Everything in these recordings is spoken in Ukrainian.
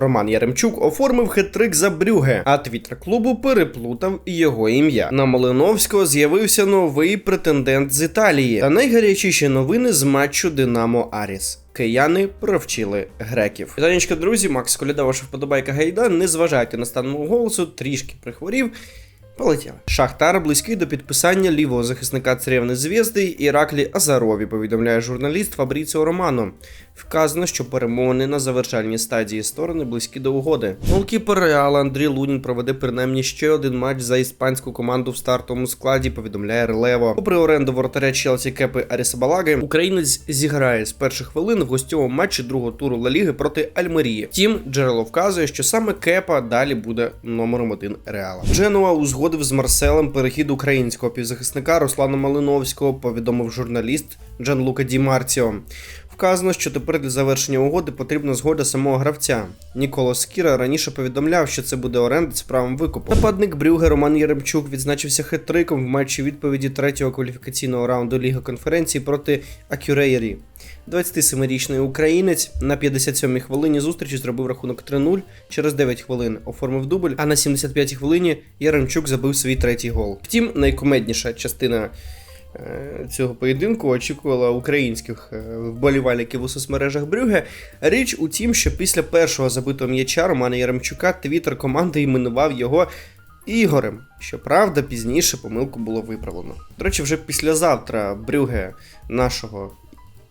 Роман Яремчук оформив хет-трик за Брюге, а твіттер клубу переплутав його ім'я. На Малиновського з'явився новий претендент з Італії. Та найгарячіші новини з матчу Динамо Аріс. Кияни провчили греків. Вітанечка, друзі, Макс Коляда, ваша вподобайка гайда. Не зважайте на стан мого голосу, трішки прихворів. Полетіли. Шахтар близький до підписання лівого захисника царівни зв'язди Іраклі Азарові, повідомляє журналіст Фабріціо Романо. Вказано, що перемовини на завершальній стадії сторони близькі до угоди. Голкіпер Реала Андрій Лунін проведе принаймні ще один матч за іспанську команду в стартовому складі. Повідомляє Релево. Попри оренду воротаря Челсі Кепи Арісабалаги, українець зіграє з перших хвилин в гостьовому матчі другого туру Ла Ліги проти Альмерії. Втім, джерело вказує, що саме Кепа далі буде номером один Реала. Дженуа узгодив з Марселем перехід українського півзахисника Руслана Малиновського. Повідомив журналіст Джан Лука Ді Марціо. Вказано, що тепер для завершення угоди потрібна згода самого гравця. Ніколо Скіра раніше повідомляв, що це буде оренда з правом викупу. Нападник Брюге Роман Єремчук відзначився хет-триком в матчі відповіді третього кваліфікаційного раунду Ліги конференції проти Акюрейрі. 27-річний українець на 57-й хвилині зустрічі зробив рахунок 3-0, через 9 хвилин оформив дубль, а на 75-й хвилині Яремчук забив свій третій гол. Втім, найкумедніша частина цього поєдинку очікувала українських е, вболівальників у соцмережах Брюге. Річ у тім, що після першого забитого м'яча Романа Яремчука твіттер команди іменував його Ігорем. Щоправда, пізніше помилку було виправлено. До речі, вже післязавтра Брюге нашого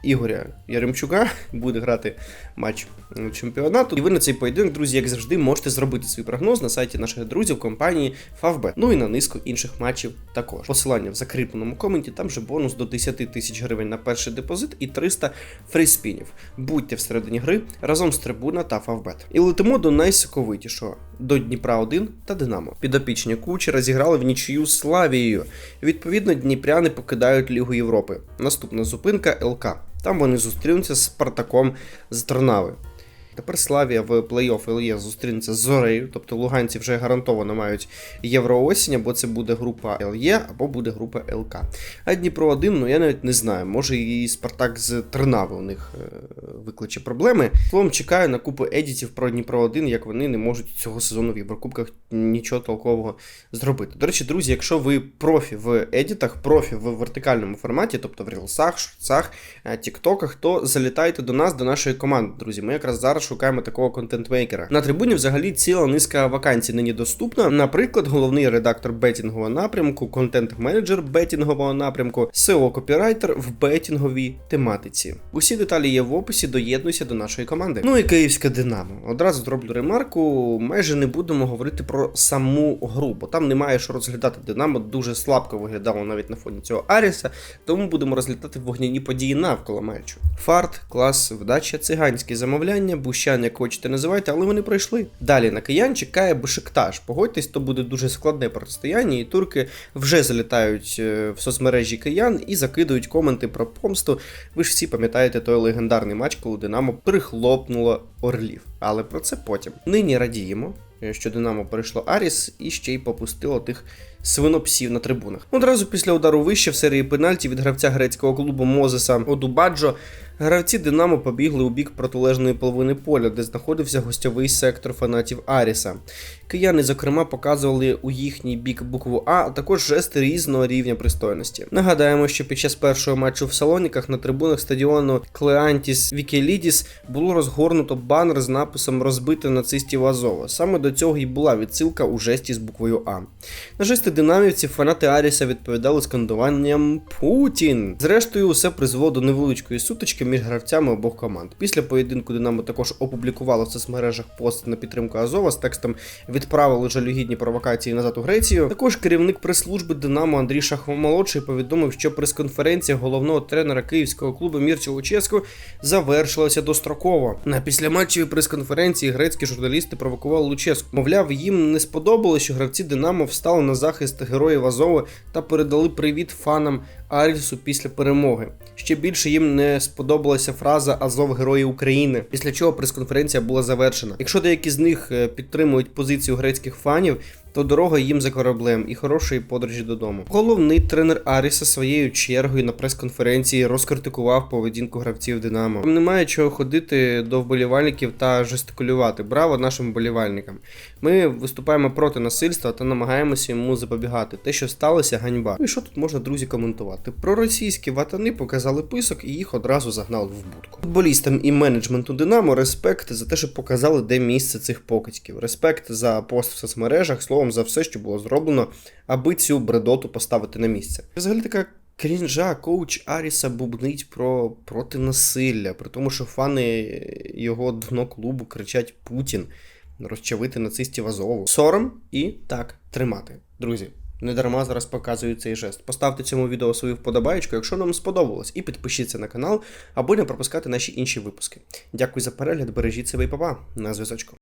Ігоря Яремчука буде грати матч чемпіонату. І ви на цей поєдинок, друзі, як завжди, можете зробити свій прогноз на сайті наших друзів компанії Favbet. Ну і на низку інших матчів також. Посилання в закріпленому коменті, там же бонус до 10 тисяч гривень на перший депозит і 300 фріспінів. Будьте всередині гри разом з трибуна та Favbet. І летимо до найсоковитішого до Дніпра 1 та Динамо. Підопічні кучера зіграли в нічию Славією. Відповідно, дніпряни покидають Лігу Європи. Наступна зупинка ЛК. Там вони зустрінуться з Спартаком з Трнави. Тепер Славія в плей-офф ЛЄ зустрінеться з Зорею, тобто луганці вже гарантовано мають євроосінь, або це буде група ЛЄ, або буде група ЛК. А Дніпро 1, ну я навіть не знаю, може і Спартак з Тернави у них е, викличе проблеми. Словом, чекаю на купу едітів про Дніпро 1, як вони не можуть цього сезону в Єврокубках нічого толкового зробити. До речі, друзі, якщо ви профі в едітах, профі в вертикальному форматі, тобто в рілсах, шорцах, е, тіктоках, то залітайте до нас, до нашої команди, друзі. Ми якраз зараз шукаємо такого контент-мейкера. На трибуні взагалі ціла низка вакансій нині доступна. Наприклад, головний редактор бетінгового напрямку, контент-менеджер бетінгового напрямку, SEO копірайтер в бетінговій тематиці. Усі деталі є в описі. Доєднуйся до нашої команди. Ну і київське Динамо. Одразу зроблю ремарку. Майже не будемо говорити про саму гру, бо там немає що розглядати. Динамо дуже слабко виглядало навіть на фоні цього Аріса, тому будемо розглядати вогняні події навколо матчу. Фарт, клас, вдача, циганські замовляння, бущан, як хочете називайте, але вони пройшли. Далі на киян чекає Бешикташ. Погодьтесь, то буде дуже складне протистояння, і турки вже залітають е, в соцмережі киян і закидують коменти про помсту. Ви ж всі пам'ятаєте той легендарний матч, коли Динамо прихлопнуло Орлів. Але про це потім. Нині радіємо. е, Що Динамо перейшло Аріс і ще й попустило тих свинопсів на трибунах. Одразу після удару вище в серії пенальті від гравця грецького клубу Мозеса Одубаджо гравці Динамо побігли у бік протилежної половини поля, де знаходився гостьовий сектор фанатів Аріса. Кияни, зокрема, показували у їхній бік букву А, а також жести різного рівня пристойності. Нагадаємо, що під час першого матчу в Салоніках на трибунах стадіону Клеантіс Вікелідіс було розгорнуто банер з написом Розбити нацистів Азова. Саме до цього і була відсилка у жесті з буквою А. На жести динамівців фанати Аріса відповідали скандуванням Путін. Зрештою, усе призвело до невеличкої сутички між гравцями обох команд. Після поєдинку Динамо також опублікувало в соцмережах пост на підтримку Азова з текстом відправили жалюгідні провокації назад у Грецію. Також керівник прес-служби Динамо Андрій Шахов-молодший повідомив, що прес-конференція головного тренера київського клубу Мірча Луческу завершилася достроково. На післяматчевій прес-конференції грецькі журналісти провокували Луческу. Мовляв, їм не сподобалося, що гравці Динамо встали на захист героїв Азова та передали привіт фанам Арісу після перемоги. Ще більше їм не сподобалася фраза Азов Герої України, після чого прес-конференція була завершена. Якщо деякі з них е, підтримують позицію грецьких фанів, то дорога їм за кораблем і хорошої подорожі додому. Головний тренер Аріса своєю чергою на прес-конференції розкритикував поведінку гравців Динамо. Там Немає чого ходити до вболівальників та жестикулювати. Браво нашим вболівальникам. Ми виступаємо проти насильства та намагаємося йому запобігати. Те, що сталося, ганьба. Ну і що тут можна, друзі, коментувати? Проросійські ватани показали писок і їх одразу загнали в будку. Футболістам і менеджменту Динамо респект за те, що показали, де місце цих покидьків. Респект за пост в соцмережах, словом, за все, що було зроблено, аби цю бредоту поставити на місце. Взагалі така. Крінжа, коуч Аріса бубнить про проти насилля, при тому, що фани його дно клубу кричать Путін, розчавити нацистів Азову. Сором і так тримати. Друзі, не дарма зараз показую цей жест. Поставте цьому відео свою вподобаєчку, якщо вам сподобалось, і підпишіться на канал, аби не пропускати наші інші випуски. Дякую за перегляд, бережіть себе і папа. На зв'язочку.